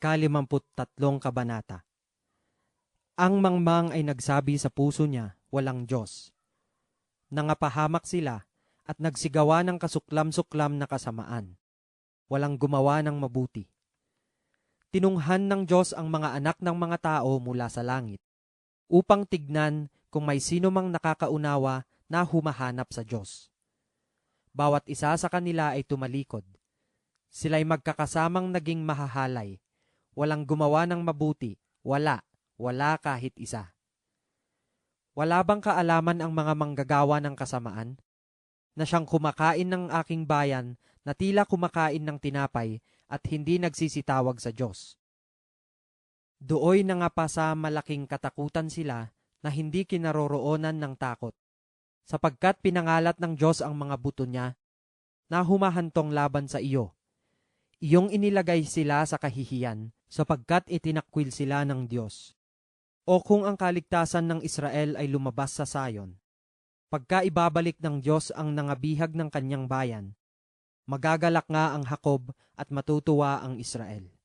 Ikalimamput tatlong kabanata. Ang mangmang ay nagsabi sa puso niya, walang Diyos. Nangapahamak sila at nagsigawa ng kasuklam-suklam na kasamaan. Walang gumawa ng mabuti. Tinunghan ng Diyos ang mga anak ng mga tao mula sa langit, upang tignan kung may sino mang nakakaunawa na humahanap sa Diyos. Bawat isa sa kanila ay tumalikod. Sila'y magkakasamang naging mahahalay. Walang gumawa ng mabuti. Wala. Wala kahit isa. Wala bang kaalaman ang mga manggagawa ng kasamaan? Na siyang kumakain ng aking bayan na tila kumakain ng tinapay at hindi nagsisitawag sa Diyos. Dooy na nga pa sa malaking katakutan sila na hindi kinaroroonan ng takot, sapagkat pinangalat ng Diyos ang mga buto niya na humahantong laban sa iyo. Iyong inilagay sila sa kahihiyan, sapagkat itinakwil sila ng Diyos. O kung ang kaligtasan ng Israel ay lumabas sa sayon, pagka ibabalik ng Diyos ang nangabihag ng kanyang bayan, magagalak nga ang Hakob at matutuwa ang Israel.